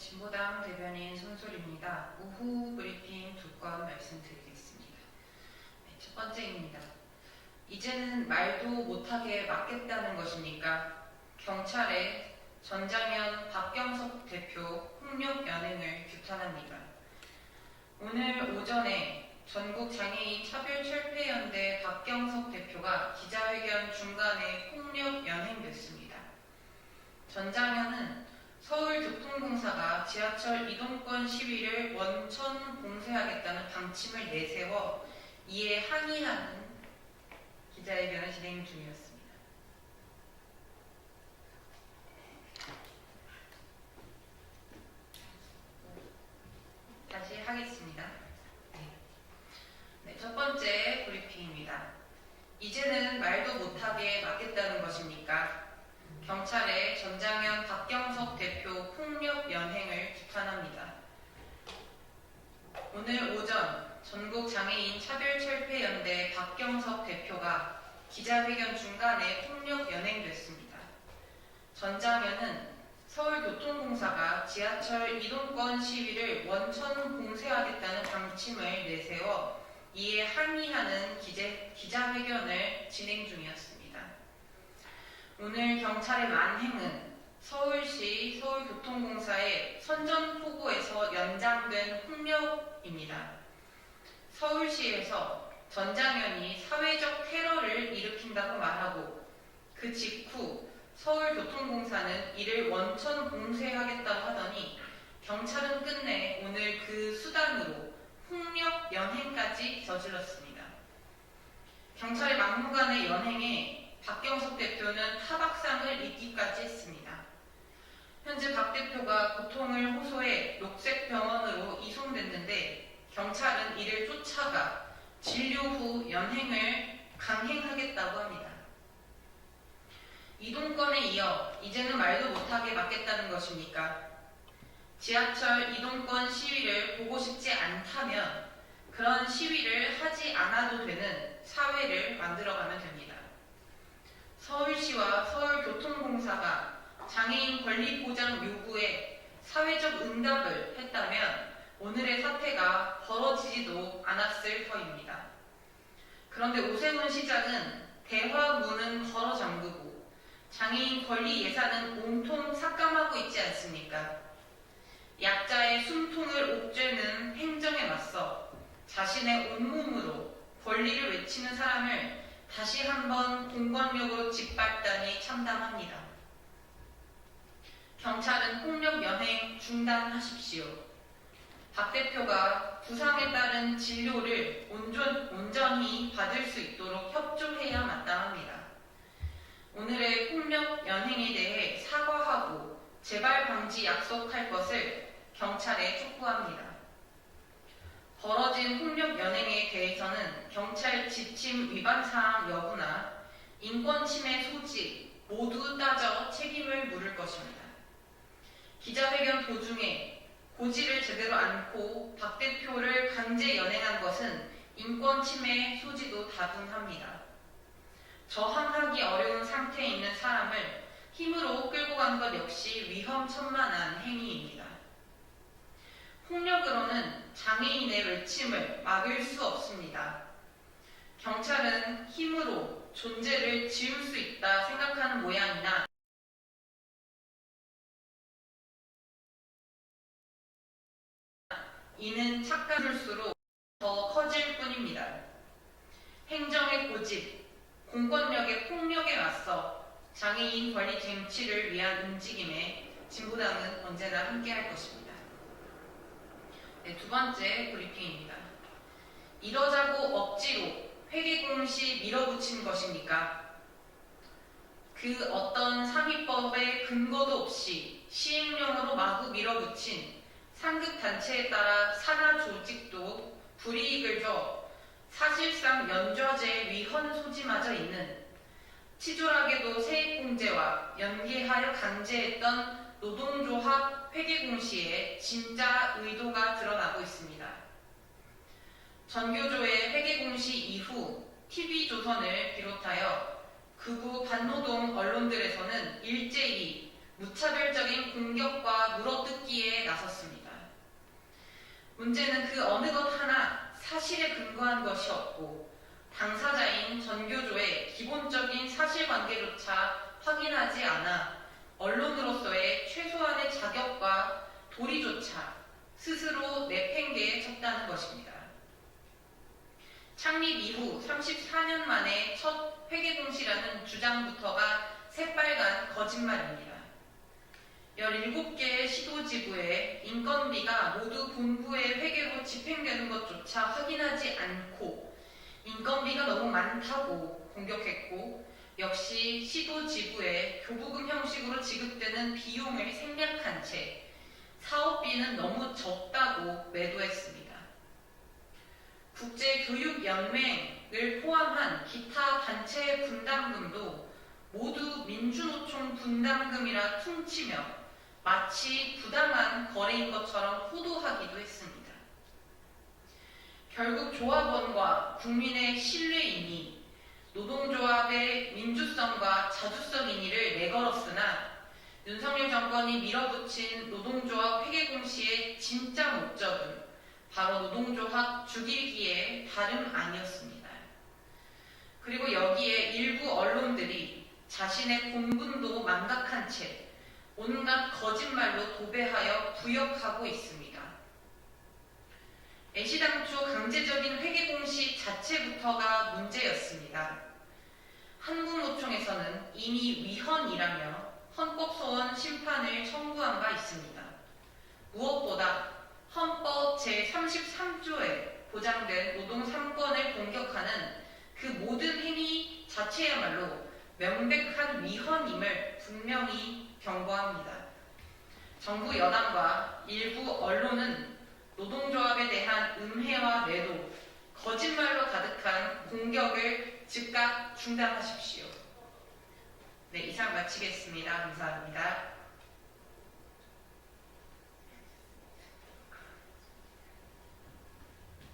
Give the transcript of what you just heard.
진보당 대변인 손솔입니다. 오후 브리핑 두 건 말씀드리겠습니다. 네, 첫 번째입니다. 이제는 말도 못하게 막겠다는 것입니까? 경찰에 전장현 박경석 대표 폭력 연행을 규탄합니다. 오늘 오전에 전국 장애인 차별 철폐연대 박경석 대표가 기자회견 중간에 폭력 연행됐습니다. 전장현은 서울 교통공사가 지하철 이동권 시위를 원천 봉쇄하겠다는 방침을 내세워 이에 항의하는 기자회견을 진행 중이었습니다. 다시 하겠습니다. 네. 네, 첫 번째 브리핑입니다. 이제는 말도 못하게 막겠다는 것입니까? 경찰의 전장현 박경석 대표 폭력 연행을 규탄합니다. 오늘 오전 전국 장애인 차별철폐연대 박경석 대표가 기자회견 중간에 폭력 연행됐습니다. 전장현은 서울교통공사가 지하철 이동권 시위를 원천 봉쇄하겠다는 방침을 내세워 이에 항의하는 기재, 기자회견을 진행 중이었습니다. 오늘 경찰의 만행은 서울시 서울교통공사의 선전포고에서 연장된 폭력입니다. 서울시에서 전장현이 사회적 테러를 일으킨다고 말하고 그 직후 서울교통공사는 이를 원천 봉쇄하겠다고 하더니 경찰은 끝내 오늘 그 수단으로 폭력 연행까지 저질렀습니다. 경찰의 막무가내 연행에 박경석 대표는 타박상을 입기까지 했습니다. 현재 박 대표가 고통을 호소해 녹색병원으로 이송됐는데 경찰은 이를 쫓아가 진료 후 연행을 강행하겠다고 합니다. 이동권에 이어 이제는 말도 못하게 막겠다는 것입니까? 지하철 이동권 시위를 보고 싶지 않다면 그런 시위를 하지 않아도 되는 사회를 만들어가면 됩니다. 서울시와 서울교통공사가 장애인 권리 보장 요구에 사회적 응답을 했다면 오늘의 사태가 벌어지지도 않았을 터입니다. 그런데 오세훈 시장은 대화 문은 걸어 잠그고 장애인 권리 예산은 온통 삭감하고 있지 않습니까? 약자의 숨통을 옥죄는 행정에 맞서 자신의 온몸으로 권리를 외치는 사람을 다시 한번 공권력으로 짓밟다니 참담합니다. 경찰은 폭력 연행 중단하십시오. 박 대표가 부상에 따른 진료를 온전, 온전히 받을 수 있도록 협조해야 마땅합니다. 오늘의 폭력 연행에 대해 사과하고 재발 방지 약속할 것을 경찰에 촉구합니다. 벌어진 폭력 연행에 대해서는 경찰 지침 위반 사항 여부나 인권 침해 소지 모두 따져 책임을 물을 것입니다. 기자회견 도중에 고지를 제대로 않고 박 대표를 강제 연행한 것은 인권 침해 소지도 다분합니다. 저항하기 어려운 상태에 있는 사람을 힘으로 끌고 간 것 역시 위험천만한 행위입니다. 폭력으로는 장애인의 외침을 막을 수 없습니다. 경찰은 힘으로 존재를 지울 수 있다 생각하는 모양이나 이는 착각일수록 더 커질 뿐입니다. 행정의 고집, 공권력의 폭력에 맞서 장애인 권리 쟁취를 위한 움직임에 진보당은 언제나 함께할 것입니다. 네, 두 번째 브리핑입니다. 이러자고 억지로 회계공시 밀어붙인 것입니까? 그 어떤 상위법의 근거도 없이 시행령으로 마구 밀어붙인 상급 단체에 따라 산하 조직도 불이익을 줘 사실상 면좌제 위헌 소지마저 있는 치졸하게도 세액공제와 연계하여 강제했던 노동조합 회계공시에 진짜 의도가 드러나고 있습니다. 전교조의 회계공시 이후 TV조선을 비롯하여 극우 반노동 언론들에서는 일제히 무차별적인 공격과 물어뜯기에 나섰습니다. 문제는 그 어느 것 하나 사실에 근거한 것이 없고 당사자인 전교조의 기본적인 사실관계조차 확인하지 않아 언론으로서의 최소한의 자격과 도리조차 스스로 내팽개에 쳤다는 것입니다. 창립 이후 34년 만에 첫 회계공시라는 주장부터가 새빨간 거짓말입니다. 17개의 시도지구에 인건비가 모두 본부의 회계로 집행되는 것조차 확인하지 않고 인건비가 너무 많다고 공격했고 역시 시도지구에 교부금 형식으로 지급되는 비용을 생략한 채 사업비는 너무 적다고 매도했습니다. 국제교육연맹을 포함한 기타 단체 분담금도 모두 민주노총 분담금이라 퉁치며 마치 부당한 거래인 것처럼 호도하기도 했습니다. 결국 조합원과 국민의 신뢰인이 노동조합의 민주성과 자주성 인의를 내걸었으나 윤석열 정권이 밀어붙인 노동조합 회계공시의 진짜 목적은 바로 노동조합 죽이기에 다름 아니었습니다. 그리고 여기에 일부 언론들이 자신의 공분도 망각한 채 온갖 거짓말로 도배하여 부역하고 있습니다. 애시당초 강제적인 회계공시 자체부터가 문제였습니다. 한국노총에서는 이미 위헌이라며 헌법소원 심판을 청구한 바 있습니다. 무엇보다 헌법 제33조에 보장된 노동 3권을 공격하는 그 모든 행위 자체야말로 명백한 위헌임을 분명히 경고합니다. 정부 여당과 일부 언론은 노동조합에 대한 음해와 매도, 거짓말로 가득한 공격을 즉각 중단하십시오. 네, 이상 마치겠습니다. 감사합니다.